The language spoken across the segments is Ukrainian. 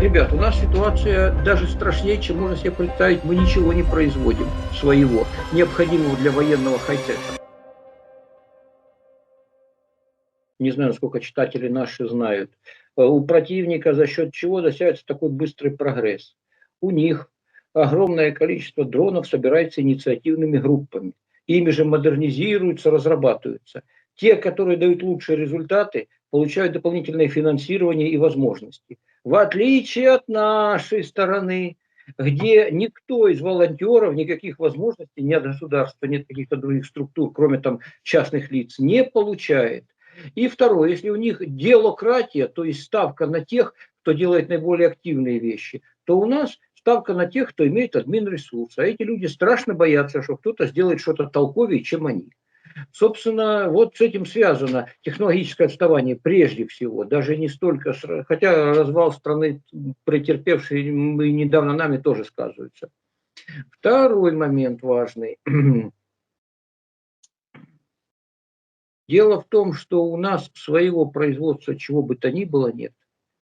Ребят, у нас ситуация даже страшнее, чем можно себе представить. Мы ничего не производим своего, необходимого для военного хай-тека. Не знаю, сколько читателей наши знают. Э, У противника за счет чего достигается такой быстрый прогресс? У них огромное количество дронов собирается инициативными группами. Ими же модернизируются, разрабатываются. Те, которые дают лучшие результаты, получают дополнительное финансирование и возможности. В отличие от нашей стороны, где никто из волонтеров никаких возможностей, ни от государства, ни от каких-то других структур, кроме там частных лиц, не получает. И второе, если у них делократия, то есть ставка на тех, кто делает наиболее активные вещи, то у нас ставка на тех, кто имеет админ ресурс. А эти люди страшно боятся, что кто-то сделает что-то толковее, чем они. Собственно, вот с этим связано технологическое отставание прежде всего, даже не столько, хотя развал страны, претерпевший мы недавно нами, тоже сказывается. Второй момент важный. Дело в том, что у нас своего производства чего бы то ни было нет.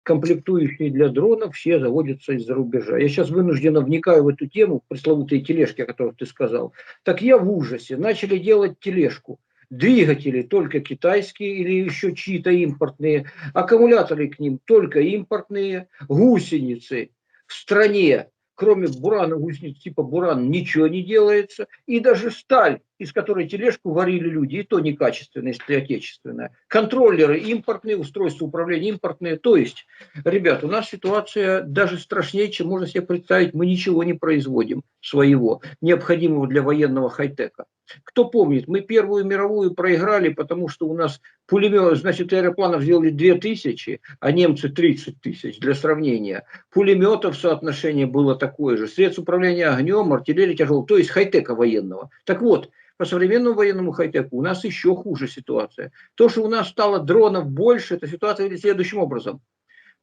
Комплектующие для дронов все заводятся из-за рубежа. Я сейчас вынужденно вникаю в эту тему, пресловутые тележки, о которых ты сказал. Так я в ужасе. Начали делать тележку. Двигатели только китайские или еще чьи-то импортные. Аккумуляторы к ним только импортные. Гусеницы в стране, кроме бурана, гусениц типа буран, ничего не делается. И даже сталь, из которой тележку варили люди, и то некачественная, если отечественная. Контроллеры импортные, устройства управления импортные. То есть, ребят, у нас ситуация даже страшнее, чем можно себе представить. Мы ничего не производим своего, необходимого для военного хай-тека. Кто помнит, мы Первую мировую проиграли, потому что у нас пулемет, значит, аэропланов сделали 2000, а немцы 30 тысяч, для сравнения. Пулеметов соотношение было такое же. Средств управления огнем, артиллерия тяжелого, то есть хай-тека военного. Так вот, по современному военному хай-теку у нас еще хуже ситуация. То, что у нас стало дронов больше, эта ситуация выглядит следующим образом.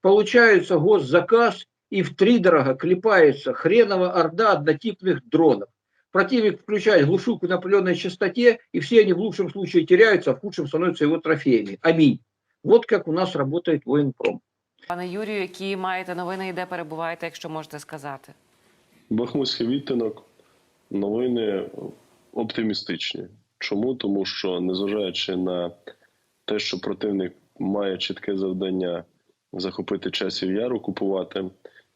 Получается госзаказ, и в три дорого клепается хренова орда однотипных дронов. Противник включает глушилку на определенной частоте, и все они в лучшем случае теряются, а в худшем становятся его трофеями. Аминь. Вот как у нас работает военпром. Пане Юрію, які маєте новини і де перебуваєте, якщо можете сказати? Бахмутський відтинок новини оптимістичні. Чому? Тому що, незважаючи на те, що противник має чітке завдання захопити часів яр, окупувати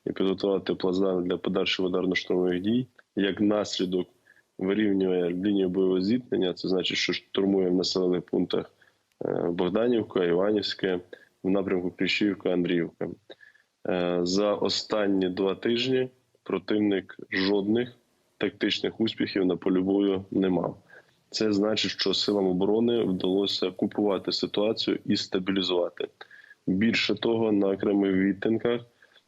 і підготувати плацдарм для подальших ударно-штурмових дій, як наслідок вирівнює лінію бойового зіткнення, це значить, що штурмує в населених пунктах е, Богданівка, Іванівське, в напрямку Кліщівка, Андріївка. Е, За останні два тижні противник жодних тактичних успіхів на полі бою не мав. Це значить, що силам оборони вдалося купувати ситуацію і стабілізувати. Більше того, на окремих відтинках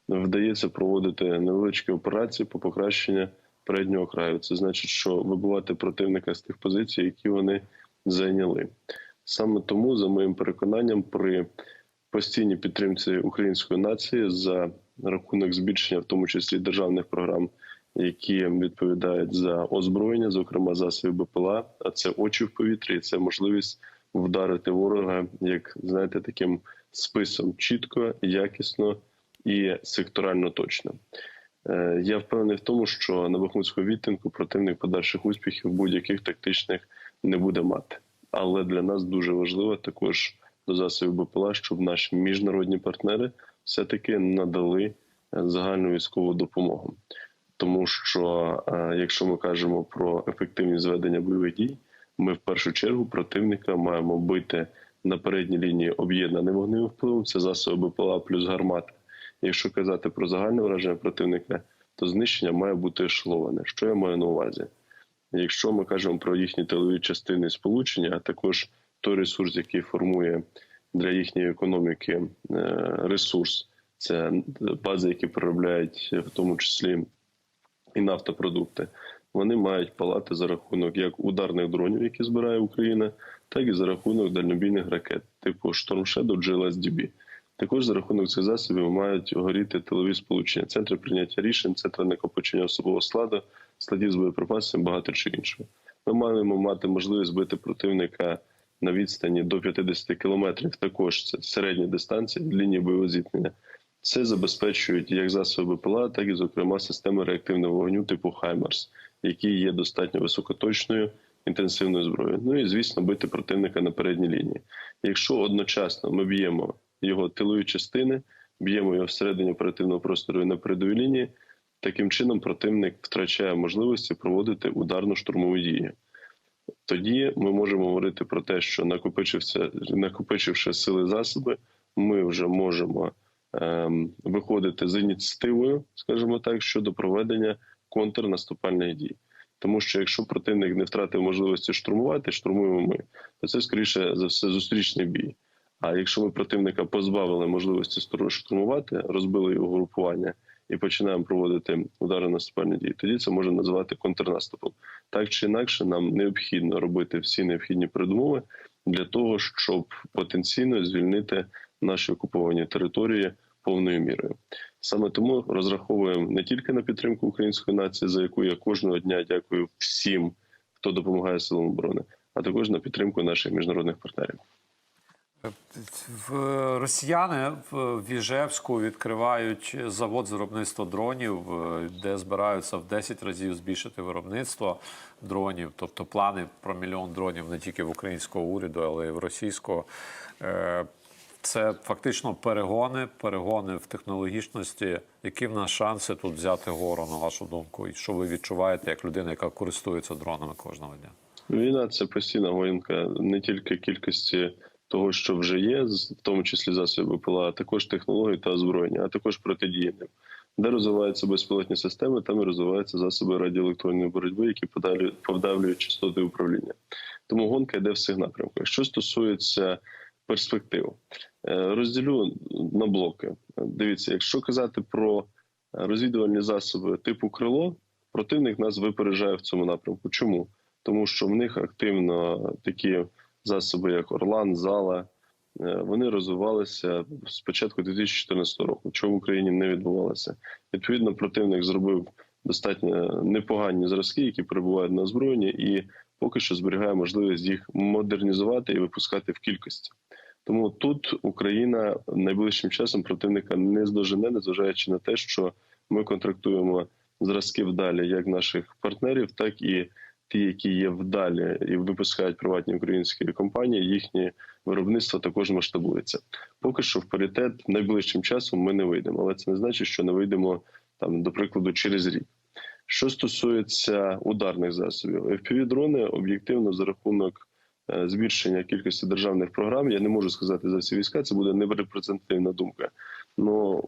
вдається проводити невеличкі операції по покращенню переднього краю. Це значить, що вибивати противника з тих позицій, які вони зайняли. Саме тому, за моїм переконанням, при постійній підтримці української нації за рахунок збільшення, в тому числі державних програм, які відповідають за озброєння, зокрема засоби БПЛА, а це очі в повітрі, і це можливість вдарити ворога, як знаєте, таким списом чітко, якісно і секторально точно. Е, Я впевнений в тому, що на Бахмутському відтинку противник подальших успіхів будь-яких тактичних не буде мати. Але для нас дуже важливо також до засобів БПЛА, щоб наші міжнародні партнери все-таки надали е, загальну військову допомогу. Тому що е, якщо ми кажемо про ефективність зведення бойових дій, ми в першу чергу противника маємо бити на передній лінії об'єднаним вогневим впливом. Це засоби БПЛА плюс гармати. Якщо казати про загальне враження противника, то знищення має бути ешеловане. Що я маю на увазі? Якщо ми кажемо про їхні тилові частини сполучення, а також той ресурс, який формує для їхньої економіки е, ресурс, це бази, які переробляють в тому числі і нафтопродукти, вони мають палати за рахунок як ударних дронів, які збирає Україна, так і за рахунок дальнобійних ракет, типу Shadow, GLSDB. Також за рахунок цих засобів мають горіти тилові сполучення, центри прийняття рішень, центри накопичення особового складу, складів з боєприпасами, багато чого іншого. Ми маємо мати можливість бити противника на відстані до 50 кілометрів. Також це середні дистанції від лінії бойового зіткнення. Це забезпечують як засоби БПЛА, так і, зокрема, системи реактивного вогню типу Хаймарс, які є достатньо високоточною інтенсивною зброєю. Ну і звісно, бити противника на передній лінії. Якщо одночасно ми б'ємо його тилові частини, б'ємо його всередині оперативного простору і на передовій лінії, таким чином противник втрачає можливості проводити ударно-штурмові дії. Тоді ми можемо говорити про те, що накопичивши сили засоби, ми вже можемо ем, виходити з ініціативою, скажімо так, щодо проведення контрнаступальних дій. Тому що якщо противник не втратив можливості штурмувати, штурмуємо ми, то це скоріше за все зустрічний бій. А якщо ми противника позбавили можливості штурмувати, розбили його групування і починаємо проводити удари наступальні дії, тоді це можна називати контрнаступом. Так чи інакше, нам необхідно робити всі необхідні передумови для того, щоб потенційно звільнити наші окуповані території повною мірою. Саме тому розраховуємо не тільки на підтримку української нації, за яку я кожного дня дякую всім, хто допомагає силам оборони, а також на підтримку наших міжнародних партнерів. Росіяни в Віжевську відкривають завод з виробництва дронів, е, де збираються в 10 разів збільшити виробництво дронів. Тобто плани про мільйон дронів не тільки в українського уряду, але й в російського. Це фактично перегони, перегони в технологічності. Які в нас шанси тут взяти гору, на вашу думку? І що ви відчуваєте як людина, яка користується дронами кожного дня? Війна це постійна гонка не тільки кількості того, що вже є, в тому числі засоби ПЛА, а також технологій та озброєння, а також протидії. Де розвиваються безпілотні системи, там і розвиваються засоби радіоелектронної боротьби, які подавлюють частоти управління. Тому гонка йде в всіх напрямках. Що стосується перспектив, розділю на блоки. Дивіться, якщо казати про розвідувальні засоби типу крило, противник нас випереджає в цьому напрямку. Чому? Тому що в них активно такі засоби, як Орлан, Зала, е, вони розвивалися з початку 2014 року, чого в Україні не відбувалося. Відповідно, противник зробив достатньо непогані зразки, які перебувають на озброєнні, і поки що зберігає можливість їх модернізувати і випускати в кількості. Тому тут Україна найближчим часом противника не здожене, незважаючи на те, що ми контрактуємо зразки вдалі як наших партнерів, так і ті, які є вдалі і випускають приватні українські компанії, їхнє виробництво також масштабується. Поки що в паритет найближчим часом ми не вийдемо, але це не значить, що не вийдемо там, до прикладу, через рік. Що стосується ударних засобів, fpv дрони об'єктивно за рахунок збільшення кількості державних програм. Я не можу сказати за всі війська, це буде нерепрезентативна думка. Ну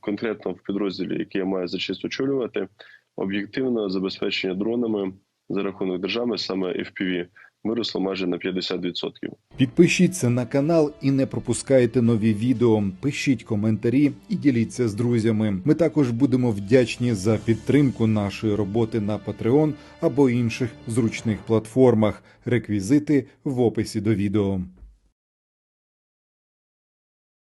конкретно в підрозділі, який я маю за честь очолювати, об'єктивно забезпечення дронами за рахунок держави, саме FPV, виросло майже на 50%. Підпишіться на канал і не пропускайте нові відео. Пишіть коментарі і діліться з друзями. Ми також будемо вдячні за підтримку нашої роботи на Patreon або інших зручних платформах. Реквізити в описі до відео.